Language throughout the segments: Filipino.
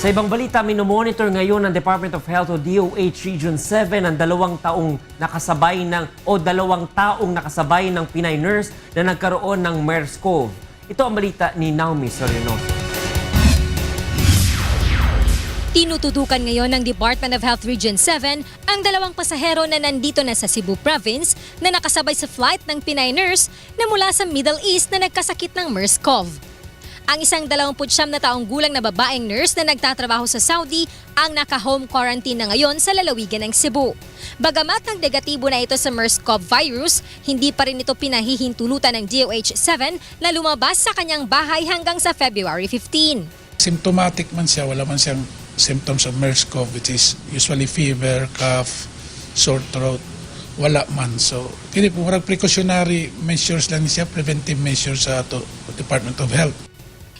Sa ibang balita, minomonitor ngayon ng Department of Health o DOH Region 7 ang dalawang taong nakasabay ng o dalawang taong nakasabay ng Pinay nurse na nagkaroon ng MERS-CoV. Ito ang balita ni Naomi Sorianoso. Tinututukan ngayon ng Department of Health Region 7 ang dalawang pasahero na nandito na sa Cebu Province na nakasabay sa flight ng Pinay nurse na mula sa Middle East na nagkasakit ng MERS-CoV. Ang isang 29 na taong gulang na babaeng nurse na nagtatrabaho sa Saudi ang naka-home quarantine na ngayon sa lalawigan ng Cebu. Bagamat nagdegatibo na ito sa MERS-CoV virus, hindi pa rin ito pinahihintulutan ng DOH-7 na lumabas sa kanyang bahay hanggang sa February 15. symptomatic man siya, wala man siyang symptoms of MERS-CoV, which is usually fever, cough, sore throat, wala man. So, kini po precautionary measures lang siya, preventive measures sa ato Department of Health.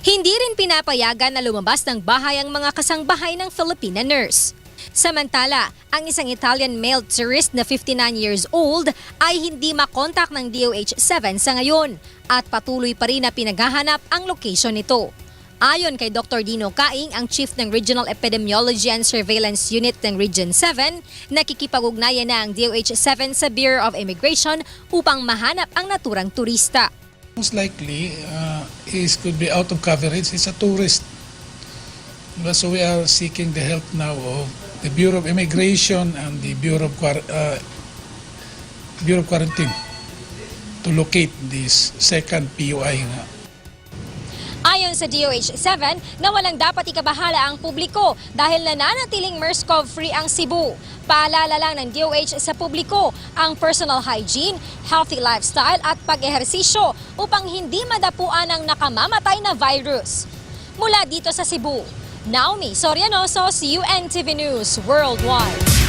Hindi rin pinapayagan na lumabas ng bahay ang mga kasangbahay ng Filipina nurse. Samantala, ang isang Italian male tourist na 59 years old ay hindi makontak ng DOH-7 sa ngayon at patuloy pa rin na pinaghahanap ang location nito. Ayon kay Dr. Dino Kaing, ang chief ng Regional Epidemiology and Surveillance Unit ng Region 7, nakikipag-ugnayan na ang DOH-7 sa Bureau of Immigration upang mahanap ang naturang turista. Most likely, uh, is could be out of coverage. He's a tourist. Diba? So we are seeking the help now of the Bureau of Immigration and the Bureau of, uh, Bureau of Quarantine to locate this second PUI nga. Ayon sa DOH-7 na walang dapat ikabahala ang publiko dahil nananatiling MERS-CoV-free ang Cebu. Paalala lang ng DOH sa publiko ang personal hygiene, healthy lifestyle at pag-ehersisyo upang hindi madapuan ang nakamamatay na virus. Mula dito sa Cebu, Naomi Sorianoso, UNTV News Worldwide.